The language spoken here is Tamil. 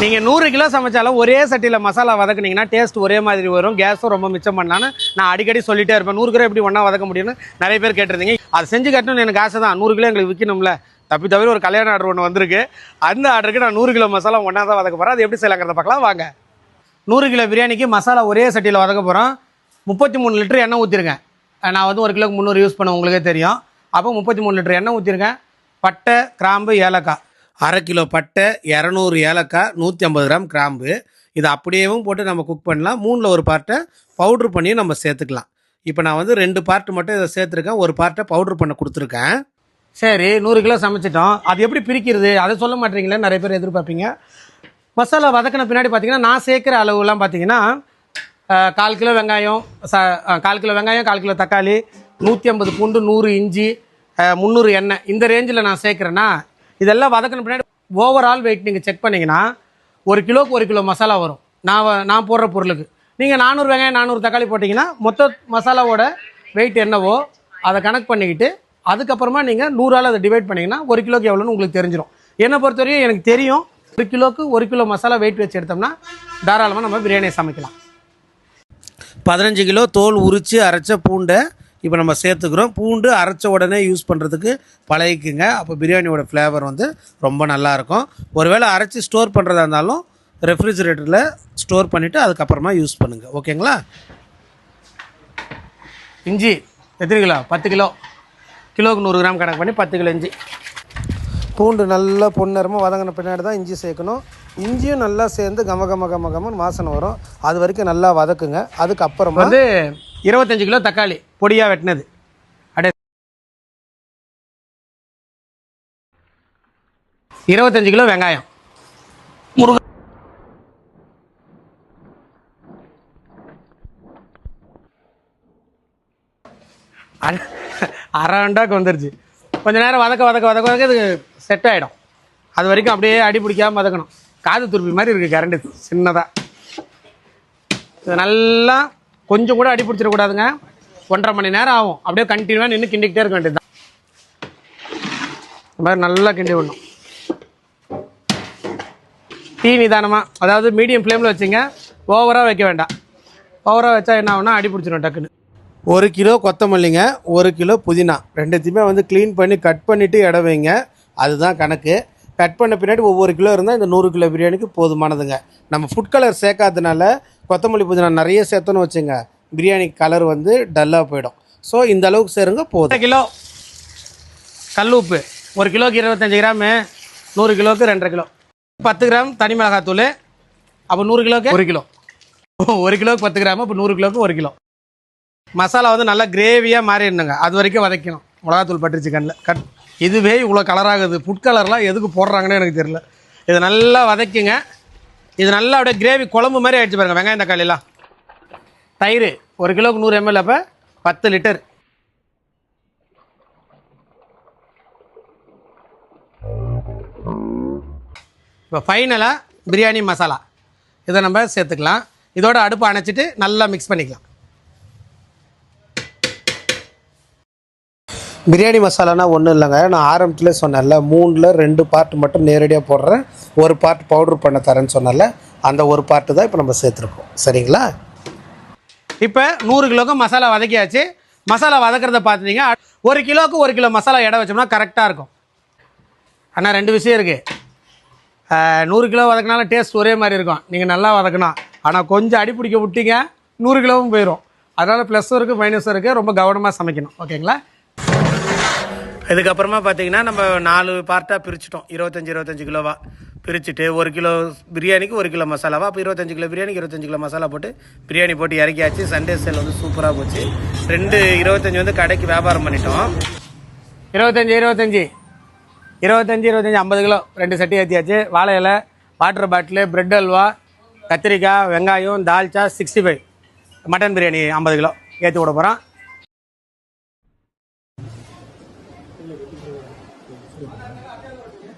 நீங்கள் நூறு கிலோ சமைச்சாலும் ஒரே சட்டியில் மசாலா வதக்குனீங்கன்னா டேஸ்ட் ஒரே மாதிரி வரும். கேஸும் ரொம்ப மிச்சம் பண்ணலான்னு நான் அடிக்கடி சொல்லிட்டே இருப்பேன். நூறு கிலோ எப்படி ஒன்றா வதக்க முடியும்னு நிறைய பேர் கேட்டிருந்தீங்க. அதை செஞ்சு கட்டணும்னு எனக்கு ஆசை தான். நூறு கிலோ எங்களுக்கு விற்கணும்ல தப்பி தவிர ஒரு கல்யாண ஆர்டர் ஒன்று வந்திருக்கு. அந்த ஆர்டருக்கு நான் நூறு கிலோ மசாலா ஒன்றா தான் வதக்க போகிறேன் அது எப்படி செய்யலாங்கிறத பார்க்கலாம். வாங்க. நூறு கிலோ பிரியாணிக்கு மசாலா ஒரே சட்டியில் வதக்க போகிறோம் முப்பத்தி மூணு லிட்டர் எண்ணெய் ஊற்றிருக்கேன் நான் வந்து ஒரு கிலோக்கு முந்நூறு யூஸ் பண்ண உங்களுக்கே தெரியும். அப்போ முப்பத்தி மூணு லிட்டர் எண்ணெய் ஊற்றிருக்கேன் பட்டை கிராம்பு ஏலக்காய். அரை கிலோ பட்டை இரநூறு ஏலக்காய் நூற்றி ஐம்பது கிராம் கிராம்பு. இதை அப்படியேவும் போட்டு நம்ம குக் பண்ணலாம். மூணில் ஒரு பார்ட்டை பவுட்ரு பண்ணி நம்ம சேர்த்துக்கலாம். இப்போ நான் வந்து ரெண்டு பார்ட் மட்டும் இதை சேர்த்துருக்கேன். ஒரு பார்ட்டை பவுட்ரு பண்ண கொடுத்துருக்கேன். சரி நூறு கிலோ சமைச்சிட்டோம். அது எப்படி பிரிக்கிறது? அதை சொல்ல மாட்டீங்களே நிறைய பேர் எதிர்பார்ப்பீங்க. மசாலா வதக்கின பின்னாடி பார்த்தீங்கன்னா நான் சேர்க்குற அளவுலாம் பார்த்தீங்கன்னா கால் கிலோ வெங்காயம் ச கால் கிலோ வெங்காயம் கால் கிலோ தக்காளி நூற்றி ஐம்பது பூண்டு நூறு இஞ்சி முந்நூறு எண்ணெய். இந்த ரேஞ்சில் நான் சேர்க்குறேன்னா இதெல்லாம் வதக்கின பின்னாடி ஓவரால் வெயிட் நீங்கள் செக் பண்ணிங்கன்னா ஒரு கிலோக்கு ஒரு கிலோ மசாலா வரும். நான் நான் போடுற பொருளுக்கு. நீங்கள் நானூறு வெங்காயம் நானூறு தக்காளி போட்டிங்கன்னா மொத்த மசாலாவோட வெயிட் என்னவோ அதை கணக்கு பண்ணிக்கிட்டு அதுக்கப்புறமா நீங்கள் நூறால் அதை டிவைட் பண்ணிங்கன்னா ஒரு கிலோக்கு எவ்வளோன்னு உங்களுக்கு தெரிஞ்சிடும் என்னை பொறுத்தவரையும் எனக்கு தெரியும் ஒரு கிலோக்கு ஒரு கிலோ மசாலா வெயிட் வச்சு எடுத்தோம்னா தாராளமாக நம்ம பிரியாணியை சமைக்கலாம். பதினஞ்சு கிலோ தோல் உரித்து அரைச்ச பூண்டை இப்போ நம்ம சேர்த்துக்கிறோம். பூண்டு அரைச்ச உடனே யூஸ் பண்ணுறதுக்கு பழகிக்குங்க. அப்போ பிரியாணியோட ஃப்ளேவர் வந்து ரொம்ப நல்லாயிருக்கும் ஒருவேளை அரைச்சி ஸ்டோர் பண்ணுறதா இருந்தாலும் ரெஃப்ரிஜிரேட்டரில் ஸ்டோர் பண்ணிவிட்டு அதுக்கப்புறமா யூஸ் பண்ணுங்கள் ஓகேங்களா? இஞ்சி எத்தனை கிலோ? பத்து கிலோ. கிலோவுக்கு நூறு கிராம் கணக்கு பண்ணி பத்து கிலோ இஞ்சி. பூண்டு நல்லா பொன்னிறமாக வதங்கின பின்னாடி தான் இஞ்சி சேர்க்கணும். இஞ்சியும் நல்லா சேர்ந்து கம கம கம கமன்னு வாசனை வரும். அது வரைக்கும் நல்லா வதக்குங்க. அதுக்கப்புறமா வந்து இருபத்தஞ்சு கிலோ தக்காளி பொடியாக வெட்டினது. அடே இருபத்தஞ்சு கிலோ வெங்காயம். முருகன் அரை- அண்டாக்கு வந்துருச்சு. கொஞ்ச நேரம் வதக்க வதக்க வதக்க வதக்க இது செட் ஆகிடும் அது வரைக்கும் அப்படியே அடி பிடிக்காமல் வதக்கணும். காது துருப்பி மாதிரி இருக்குது கரண்ட் சின்னதாக இது நல்லா கொஞ்சம் கூட அடி பிடிச்சிடக்கூடாதுங்க ஒன்றரை மணி நேரம் ஆகும். அப்படியே கண்டினியூவாக நின்று கிண்டிக்கிட்டே இருக்க வேண்டியது தான் இந்த மாதிரி நல்லா கிண்டி விடணும். தீ நிதானமாக அதாவது மீடியம் ஃப்ளேமில் வச்சுங்க. ஓவராக வைக்க வேண்டாம். ஓவராக வச்சா என்ன ஆகும்னா அடி பிடிச்சிடும் டக்குன்னு. ஒரு கிலோ கொத்தமல்லிங்க ஒரு கிலோ புதினா. ரெண்டுத்தையுமே வந்து க்ளீன் பண்ணி கட் பண்ணிவிட்டு இட வைங்க. அதுதான் கணக்கு. கட் பண்ண பின்னாடி ஒவ்வொரு கிலோ இருந்தால் இந்த நூறு கிலோ பிரியாணிக்கு போதுமானதுங்க. நம்ம ஃபுட் கலர் சேர்க்காதனால கொத்தமல்லி புதினா நிறைய சேர்த்தோன்னு வச்சுங்க. பிரியாணி கலர் வந்து டல்லாக போயிடும். ஸோ இந்த அளவுக்கு சேருங்க போதும். கிலோ கல் உப்பு. ஒரு கிலோக்கு இருபத்தஞ்சி கிராமு நூறு கிலோக்கு ரெண்டரை கிலோ. பத்து கிராம் தனி மிளகாத்தூள். அப்போ நூறு கிலோக்கு? ஒரு கிலோ. ஒரு கிலோக்கு பத்து கிராம் அப்போ நூறு கிலோக்கு ஒரு கிலோ. மசாலா வந்து நல்லா கிரேவியாக மாறிடணுங்க. அது வரைக்கும் வதக்கணும். மிளகாத்தூள் பட்டு சிக்கனில் கட். இதுவே இவ்வளோ கலராகுது ஃபுட் கலர்லாம் எதுக்கு போடுறாங்கன்னு எனக்கு தெரியல. இதை நல்லா வதக்குங்க. இது நல்லா அப்படியே கிரேவி குழம்பு மாதிரி ஆயிடுச்சு பாருங்க. வெங்காயம் தக்காளிலாம் தயிர் ஒரு கிலோவுக்கு நூறு எம்எல் அப்போ பத்து லிட்டர் இப்போ ஃபைனலாக பிரியாணி மசாலா. இதை நம்ம சேர்த்துக்கலாம். இதோட அடுப்பை அணைச்சிட்டு நல்லா மிக்ஸ் பண்ணிக்கலாம். பிரியாணி மசாலானா ஒன்றும் இல்லைங்க. நான் ஆரம்பத்தில் சொன்னேன்ல மூணில் ரெண்டு பார்ட் மட்டும் நேரடியாக போடுறேன். ஒரு பார்ட் பவுட்ரு பண்ண தரேன்னு சொன்னால அந்த ஒரு பார்ட்டு தான் இப்போ நம்ம சேர்த்துருக்கோம். சரிங்களா? இப்போ நூறு கிலோக்கு மசாலா வதக்கியாச்சு. மசாலா வதக்கிறத பார்த்துட்டீங்க ஒரு கிலோக்கு ஒரு கிலோ மசாலா இடம் வச்சோம்னா கரெக்டாக இருக்கும். ஆனால் ரெண்டு விஷயம் இருக்குது நூறு கிலோ வதக்கினாலும் டேஸ்ட் ஒரே மாதிரி இருக்கும். நீங்கள் நல்லா வதக்கணும் ஆனால் கொஞ்சம் அடி பிடிக்க விட்டீங்க நூறு கிலோவும் போயிடும் அதனால் ப்ளஸ்ஸும் இருக்குது மைனஸும் இருக்குது ரொம்ப கவனமாக சமைக்கணும். ஓகேங்களா? இதுக்கப்புறமா பார்த்தீங்கன்னா நம்ம நாலு பார்ட்டாக பிரிச்சிட்டோம். இருபத்தஞ்சி இருபத்தஞ்சி கிலோவா பிரிச்சுட்டு ஒரு கிலோ பிரியாணிக்கு ஒரு கிலோ மசாலாவா அப்போ இருபத்தஞ்சி கிலோ பிரியாணிக்கு இருபத்தஞ்சி கிலோ மசாலா போட்டு பிரியாணி போட்டு இறக்கியாச்சு. சண்டே சேல் வந்து சூப்பராக போச்சு. ரெண்டு இருபத்தஞ்சி வந்து கடைக்கு வியாபாரம் பண்ணிட்டோம். இருபத்தஞ்சி இருபத்தஞ்சி. இருபத்தஞ்சி இருபத்தஞ்சி ஐம்பது கிலோ. ரெண்டு சட்டி ஏற்றியாச்சு வாழை இலை வாட்டர் பாட்டிலு பிரெட் அல்வா கத்திரிக்காய் வெங்காயம் dalcha sixty five mutton biryani ஐம்பது கிலோ. ஏற்றி விட போகிறோம் ಅದಕ್ಕೆ